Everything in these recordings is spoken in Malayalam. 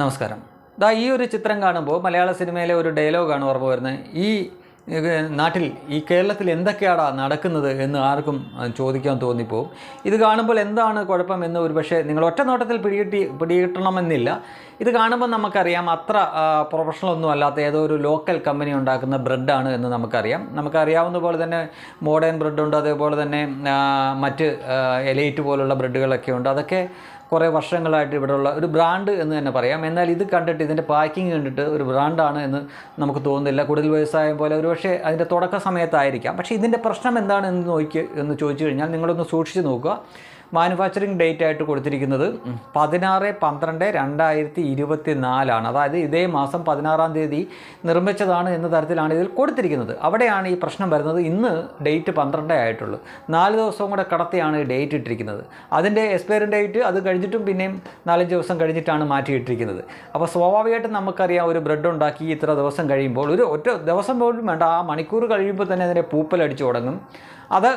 നമസ്കാരം. ദാ ഈ ഒരു ചിത്രം കാണുമ്പോൾ മലയാള സിനിമയിലെ ഒരു ഡയലോഗാണ് ഓർമ്മ വരുന്നത്. ഈ നാട്ടിൽ ഈ കേരളത്തിൽ എന്തൊക്കെയാടാ നടക്കുന്നത് എന്ന് ആർക്കും ചോദിക്കാൻ തോന്നിപ്പോവും. ഇത് കാണുമ്പോൾ എന്താണ് കുഴപ്പം എന്ന് ഒരു പക്ഷേ നിങ്ങൾ ഒറ്റ നോട്ടത്തിൽ പിടികിട്ടി പിടികിട്ടണമെന്നില്ല. ഇത് കാണുമ്പോൾ നമുക്കറിയാം അത്ര പ്രൊഫഷണൽ ഒന്നും അല്ലാത്ത ഏതോ ഒരു ലോക്കൽ കമ്പനി ഉണ്ടാക്കുന്ന ബ്രെഡാണ് എന്ന് നമുക്കറിയാം. നമുക്കറിയാവുന്ന പോലെ തന്നെ മോഡേൺ ബ്രെഡുണ്ട് അതേപോലെ തന്നെ മറ്റ് എലൈറ്റ് പോലുള്ള ബ്രെഡുകളൊക്കെ ഉണ്ട്. അതൊക്കെ കുറേ വർഷങ്ങളായിട്ട് ഇവിടെയുള്ള ഒരു ബ്രാൻഡ് എന്ന് തന്നെ പറയാം. എന്നാൽ ഇത് കണ്ടിട്ട് ഇതിന്റെ പാക്കിംഗ് കണ്ടിട്ട് ഒരു ബ്രാൻഡാണ് എന്ന് നമുക്ക് തോന്നുന്നില്ല. കൂടുതൽ വ്യവസായം പോലെ ഒരു പക്ഷേ അതിന്റെ തുടക്ക സമയത്തായിരിക്കാം. പക്ഷേ ഇതിന്റെ പ്രശ്നം എന്താണ് എന്ന് നോക്കി എന്ന് ചോദിച്ചു കഴിഞ്ഞാൽ നിങ്ങളൊന്ന് സൂക്ഷിച്ച് നോക്കുക. മാനുഫാക്ചറിങ് ഡേറ്റ് ആയിട്ട് കൊടുത്തിരിക്കുന്നത് പതിനാറ് പന്ത്രണ്ട് രണ്ടായിരത്തി ഇരുപത്തി നാലാണ് അതായത് ഇതേ മാസം പതിനാറാം തീയതി നിർമ്മിച്ചതാണ് എന്ന തരത്തിലാണ് ഇതിൽ കൊടുത്തിരിക്കുന്നത്. അവിടെയാണ് ഈ പ്രശ്നം വരുന്നത്. ഇന്ന് ഡേറ്റ് പന്ത്രണ്ടേ ആയിട്ടുള്ളൂ. നാല് ദിവസം കൂടെ കടത്തിയാണ് ഡേറ്റ് ഇട്ടിരിക്കുന്നത്. അതിന്റെ എക്സ്പയറി ഡേറ്റ് അത് കഴിഞ്ഞിട്ടും പിന്നെയും നാലഞ്ച് ദിവസം കഴിഞ്ഞിട്ടാണ് മാറ്റിയിട്ടിരിക്കുന്നത്. അപ്പോൾ സ്വാഭാവികമായിട്ടും നമുക്കറിയാം ഒരു ബ്രെഡ് ഉണ്ടാക്കി ഇത്ര ദിവസം കഴിയുമ്പോൾ ഒരു ഒറ്റ ദിവസം പോലും വേണ്ട. ആ മണിക്കൂർ കഴിയുമ്പോൾ തന്നെ അതിന്റെ പൂപ്പലടിച്ചു തുടങ്ങും. അത്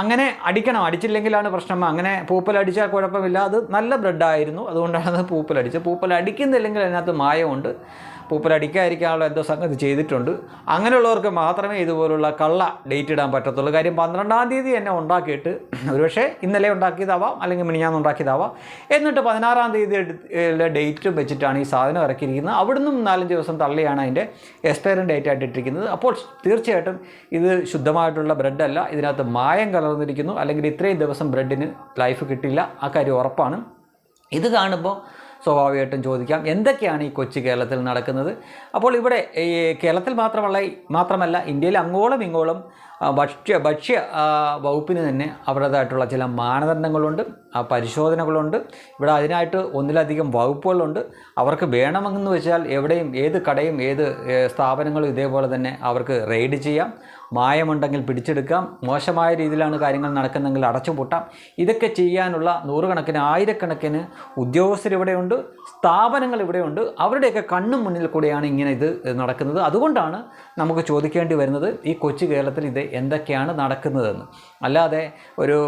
അങ്ങനെ അടിക്കണം. അടിച്ചില്ലെങ്കിലാണ് പ്രശ്നം. അങ്ങനെ പൂപ്പലടിച്ചാൽ കുഴപ്പമില്ല. അത് നല്ല ബ്രെഡായിരുന്നു. അതുകൊണ്ടാണ് അത് പൂപ്പലടിച്ചത്. പൂപ്പലടിക്കുന്നില്ലെങ്കിൽ അതിനകത്ത് മായമുണ്ട്. പൂപ്പലടിക്കാതിരിക്കാനുള്ള എന്തോ സംഗതി ചെയ്തിട്ടുണ്ട്. അങ്ങനെയുള്ളവർക്ക് മാത്രമേ ഇതുപോലുള്ള കള്ള ഡേറ്റ് ഇടാൻ പറ്റത്തുള്ളൂ. കാര്യം പന്ത്രണ്ടാം തീയതി എന്നെ ഉണ്ടാക്കിയിട്ട് ഒരുപക്ഷെ ഇന്നലെ ഉണ്ടാക്കിയതാവാം അല്ലെങ്കിൽ മിനിഞ്ഞാന്ന് ഉണ്ടാക്കിയതാവാം. എന്നിട്ട് പതിനാറാം തീയതി ഡേറ്റും വെച്ചിട്ടാണ് ഈ സാധനം ഇറക്കിയിരിക്കുന്നത്. അവിടുന്ന് നാലഞ്ച് ദിവസം തള്ളിയാണ് അതിന്റെ എക്സ്പയറി ഡേറ്റ് ആയിട്ട് ഇട്ടിരിക്കുന്നത്. അപ്പോൾ തീർച്ചയായിട്ടും ഇത് ശുദ്ധമായിട്ടുള്ള ബ്രെഡല്ല. ഇതിനകത്ത് മായം കലർന്നിരിക്കുന്നു. അല്ലെങ്കിൽ ഇത്രയും ദിവസം ബ്രെഡിന് ലൈഫ് കിട്ടില്ല ആ കാര്യം ഉറപ്പാണ്. ഇത് കാണുമ്പോൾ സ്വാഭാവികമായിട്ടും ചോദിക്കാം എന്തൊക്കെയാണ് ഈ കൊച്ചു കേരളത്തിൽ നടക്കുന്നത്? അപ്പോൾ ഇവിടെ ഈ കേരളത്തിൽ മാത്രമല്ല മാത്രമല്ല ഇന്ത്യയിൽ അങ്ങോളം ഇങ്ങോളം ഭക്ഷ്യ ഭക്ഷ്യ വകുപ്പിന് തന്നെ അവരുടേതായിട്ടുള്ള ചില മാനദണ്ഡങ്ങളുണ്ട് ആ, പരിശോധനകളുണ്ട്. ഇവിടെ അതിനായിട്ട് ഒന്നിലധികം വകുപ്പുകളുണ്ട്. അവർക്ക് വേണമെന്ന് വെച്ചാൽ എവിടെയും ഏത് കടയും ഏത് സ്ഥാപനങ്ങളും ഇതേപോലെ തന്നെ അവർക്ക് റെയ്ഡ് ചെയ്യാം. മായമുണ്ടെങ്കിൽ പിടിച്ചെടുക്കാം. മോശമായ രീതിയിലാണ് കാര്യങ്ങൾ നടക്കുന്നതെങ്കിൽ അടച്ചുപൂട്ടാം ഇതൊക്കെ ചെയ്യാനുള്ള നൂറുകണക്കിന് ആയിരക്കണക്കിന് ഉദ്യോഗസ്ഥർ ഇവിടെയുണ്ട് സ്ഥാപനങ്ങൾ ഇവിടെയുണ്ട്. അവരുടെയൊക്കെ കണ്ണും മുന്നിൽ കൂടെയാണ് ഇങ്ങനെ ഇത് നടക്കുന്നത്. അതുകൊണ്ടാണ് നമുക്ക് ചോദിക്കേണ്ടി വരുന്നത് ഈ കൊച്ചു കേരളത്തിൽ ഇത് എന്തൊക്കെയാണ് നടക്കുന്നതെന്ന്. അല്ലാതെ ഒരു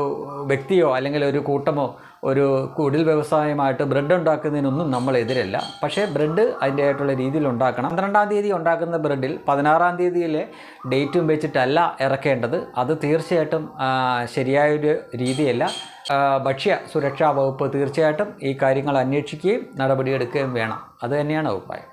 വ്യക്തിയോ അല്ലെങ്കിൽ ഒരു കൂട്ടമോ ഒരു കുടിൽ വ്യവസായമായിട്ട് ബ്രെഡ് ഉണ്ടാക്കുന്നതിനൊന്നും നമ്മൾ എതിരല്ല. പക്ഷേ ബ്രെഡ് അതിന്റെ ആയിട്ടുള്ള രീതിയിൽ ഉണ്ടാക്കണം. പന്ത്രണ്ടാം തീയതി ഉണ്ടാക്കുന്ന ബ്രെഡിൽ പതിനാറാം തീയതിയിലെ ഡേറ്റും വെച്ചിട്ടല്ല ഇറക്കേണ്ടത്. അത് തീർച്ചയായിട്ടും ശരിയായൊരു രീതിയല്ല. ഭക്ഷ്യ സുരക്ഷാ വകുപ്പ് തീർച്ചയായിട്ടും ഈ കാര്യങ്ങൾ അന്വേഷിക്കുകയും നടപടിയെടുക്കുകയും വേണം. അത് തന്നെയാണ് അഭിപ്രായം.